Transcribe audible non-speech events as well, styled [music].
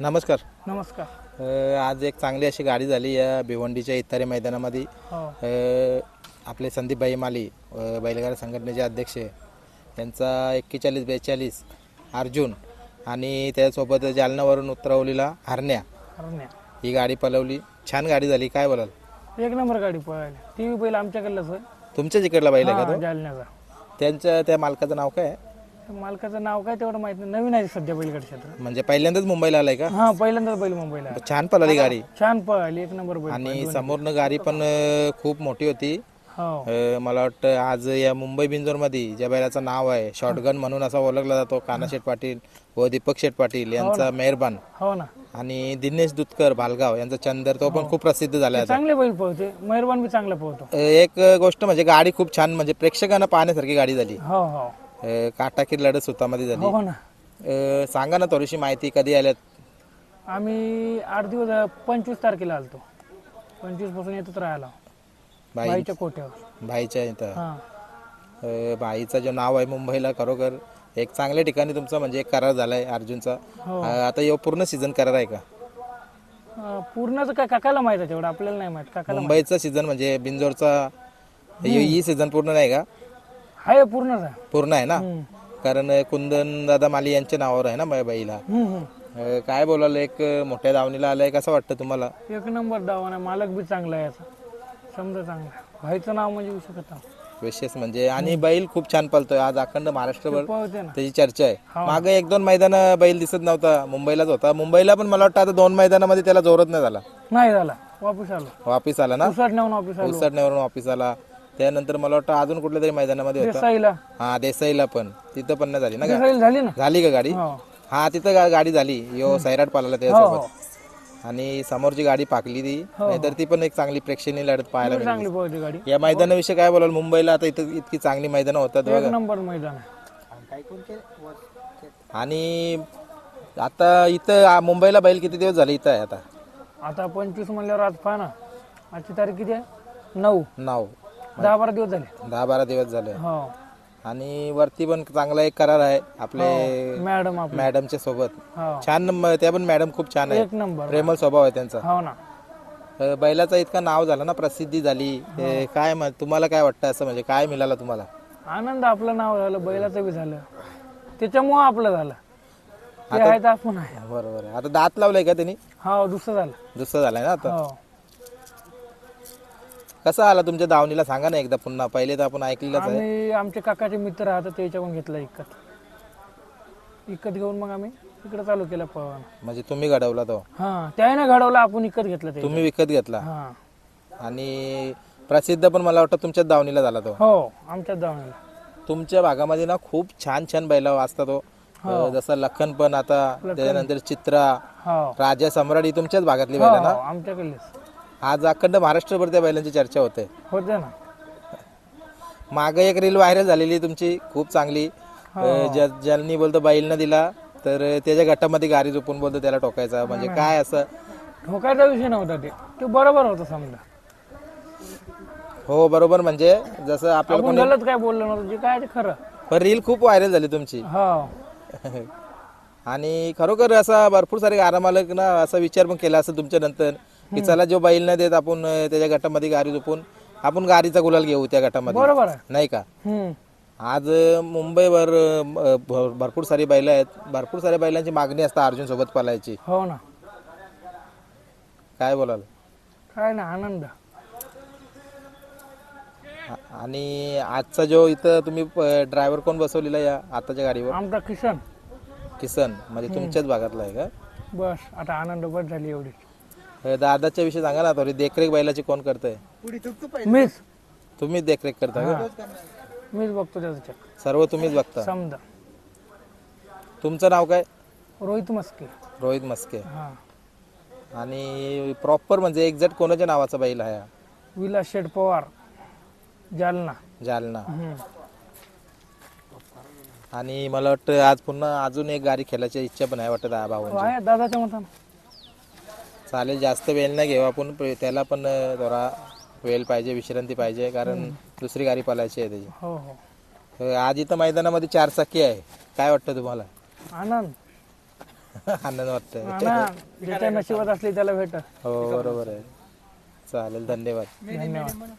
नमस्कार. नमस्कार. अ, आज एक चांगली अशी गाडी झाली या भिवंडीच्या इतारे मैदानामध्ये. हो. अ, आपले संदीपभाई माली अ, बैलगाडा संघटनेचे अध्यक्ष यांचा एक्केचाळीस बेचाळीस अर्जुन आणि त्यासोबत जालन्यावरून उतरवलेला हरण्या. अरण्या ही गाडी पलवली. छान गाडी झाली. काय बोलाल? एक नंबर गाडी टी व्ही बैल आमच्याकडलंच आहे. तुमच्याच इकडला बैल आहे का तो? जालन्याचा. त्यांच्या त्या मालकाचं नाव काय आहे? मालकाचं नाव काय तेवढं माहीत नाही. नवीन आहे सध्या बैलगाडी क्षेत्र. म्हणजे पहिल्यांदाच मुंबईला आलाय का? हा पहिल्यांदाच बैल मुंबईला. छान पळाली गाडी. छान पळाली. एक नंबर बैल आणि समोरनं गाडी पण अ, खूप मोठी होती. हो. अ, मला वाटतं आज या मुंबई बिंजोरमध्ये ज्या बैलाचं नाव आहे शॉटगन म्हणून असा ओळखला जातो कानाशेठ पाटील व दीपक शेठ पाटील यांचा मेहरबान. हो ना. आणि दिनेश दुधकर भालगाव यांचा चंदर तो पण खूप प्रसिद्ध झाला आहे आता. चांगले बैल पळते मेहरबान बी चांगला पळतो एक गोष्ट म्हणजे गाडी खूप छान म्हणजे प्रेक्षकांना पाहण्यासारखी गाडी झाली. हो हो. काटाकीर लढत सुतामध्ये झाली? हो ना. अ, सांगा ना थोडीशी माहिती कधी आल्यात? आम्ही आठ दिवस पंचवीस तारखेला आलतो. पंचवीसपासून येतच राहायला. भाई बाईच्या कोट्यावर. भाईच्या इथं. हा. अ, भाईचं जे नाव आहे मुंबईला खरोखर एक चांगल्या ठिकाणी तुमचा म्हणजे एक करार झालाय अर्जुनचा. हो. अ, आता यो पूर्ण सीझन करार आहे का? अं, पूर्णच काय काकाला माहीत आहे तेवढं? आपल्याला नाही माहीत. काकाला मुंबईचा सीझन म्हणजे बिंजोरचा ही सीझन पूर्ण नाही का? आहे पूर्णच आहे. पूर्ण आहे ना. कारण कुंदन दादा माली यांच्या नावावर आहे ना मै- बाईला. हम्म, हम्म. अ, काय बोलाल एक मोठ्या दावणीला आलाय कसं वाटतं तुम्हाला? एक नंबर डावाना मालक बी चांगला आहे याचा. समजा चांगला आहे. भाईचं नाव म्हणजे येऊ शकत नाही. विशेष म्हणजे आणि बैल खूप छान पळतोय आज अखंड महाराष्ट्रभर ना. त्याची चर्चा आहे. मागे एक दोन मैदान बैल दिसत नव्हता मुंबईलाच होता. मुंबईला पण मला वाटतं आता दोन मैदानामध्ये त्याला जोरत नाही झाला. नाही झाला. वापस आलो. वापिस आला ना? उसाट नेऊन वापस आलो. उसाटण्यावरून वापिस आला. त्यानंतर मला वाटतं अजून कुठल्या तरी मैदानामध्ये होता. देसाईला. हा देसाईला पण. तिथं पण नाही झाली ना गा- देसाईला झाली ना? झाली का गाडी? हो. हा तिथं गा- गाडी झाली. यो सैराट पाला हो त्याच्यासोबत. आणि समोरची गाडी पाकली ती. नाहीतर ती पण एक चांगली प्रेक्षणीय लढत पाहायला मिळाली. चांगली पळते गाडी. या मैदानाविषयी काय बोलाल? मुंबईला आता इथं इतकी चांगली मैदानं होतात एक बघा. नंबर मैदान आहे. आणि आता इथं आ- मुंबईला बैल किती दिवस झाले इथं आहे आता? आता पंचवीस म्हणल्यावर आज पहा ना. आजची तारीख किती आहे? नऊ. नाव दहा बारा दिवस झाले. दहा बारा दिवस झाले. हो. आणि वरती पण चांगला एक करार आहे आपले मॅडम आपली. मॅडमच्या सोबत. हो. छान म- त्या पण मॅडम खूप छान आहे एक नंबर. प्रेमळ स्वभाव आहे त्यांचा. हो ना. अ, बैलाचा इतका नाव झाला ना प्रसिद्धी झाली. ते काय म- तुम्हाला काय वाटतं असं म्हणजे काय मिळालं तुम्हाला? आनंद आपलं नाव झालं बैलाचं बी झालं. त्याच्यामुळं आपलं झालं. ते आहे तर आपण आहे. बरोबर आहे. आता दात लावलाय का त्यांनी? हो दुसरं झालं. दुसरं झालाय ना आता? हो. कसा आला तुमच्या दावणीला? सांगा ना एकदा पुन्हा. पहिले तर आपण ऐकलेलंच आहे. आम्ही आमचे काकाचे मित्र राहतात त्याच्याकडून घेतला इकत. इकत घेऊन मग आम्ही इकडे चालू केलं पळवायला म्हणजे तुम्ही घडवला तो? हा त्याने घडवला आपण इकत घेतलं ते तुम्ही विकत घेतला? हा. आणि प्रसिद्ध पण मला वाटतं तुमच्याच दावणीला झाला तो. हो आमच्याच दावणीला. तुमच्या भागामध्ये ना खूप छान छान बैला वाचतात तो. अ, जसं लखन पण आता त्याच्यानंतर चित्रा. हो. राजा सम्राट ही तुमच्याच भागातली बैल हो ना? आमच्याकडलेच. आज अखंड महाराष्ट्रभर त्या बैलांची चर्चा होते. होते ना. मागे एक रील व्हायरल झालेली तुमची खूप चांगली. अ, ज्या- ज्यांनी बोलतो बैल न दिला तर त्याच्या गटामध्ये गाडी झोपून बोलतो त्याला टोकायचा म्हणजे काय असं? ठोकायचा विषय नव्हता ते. ते बरोबर होतं समजा. हो बरोबर. म्हणजे जसं आपल्याला आपण गलत काय बोललो नव्हतं जे काय ते खरं. पण रील खूप व्हायरल झाली तुमची. हो. [laughs] आणि खरोखर असा भरपूर सारे आरामालक ना असा विचार पण केला असं तुमच्या नंतर. की चला जो बैल न देत आपण त्याच्या गटामध्ये गाडी झोपून आपण गाडीचा गुलाल घेऊ त्या गटामध्ये. बरोबर आहे. नाही का? हम्म. आज मुंबईवर अ, भ- भरपूर सारी बैल आहेत. भरपूर साऱ्या बैलांची मागणी असते अर्जुन सोबत पलायची हो ना. काय बोलाल? काय ना आनंद. आ- आणि आजचा जो इथं तुम्ही ड्रायव्हर कोण बसवलेला या आताच्या गाडीवर? आमचा किशन. किसन म्हणजे तुमच्याच भागातला आहे का? बस आता आनंद बस झाली एवढी दादाच्या विषयी सांगा ना थोडी देखरेख बैलाची कोण करतंय? मीच. तुम्हीच देखरेख करता का? मीच बघतो त्याचं सर्व तुम्हीच बघता? समजा. तुमचं नाव काय? रोहित मस्के. रोहित मस्के. हा. आणि प्रॉपर म्हणजे एक्झॅक्ट कोणाच्या नावाचा बैल आहे हा? विलास शेठ पवार. जालना. जालना. हम्म. आणि मला वाटतं आज पुन्हा अजून एक गाडी खेळायची इच्छा पण आहे वाटतं तो आहे दादाच्या मतानं. चालेल जास्त वेळ नाही घेऊ आपण प- त्याला पण थोडा वेळ पाहिजे विश्रांती पाहिजे कारण दुसरी गाडी पळायची आहे त्याची. हो हो. तर आज इथं मैदानामध्ये चार चाकी आहे. काय वाटतं तुम्हाला? आनंद. [laughs] आनंद वाटतं ज्याच्या नशिबात असली त्याला भेटत हो बरोबर आहे. चालेल धन्यवाद. धन्यवाद.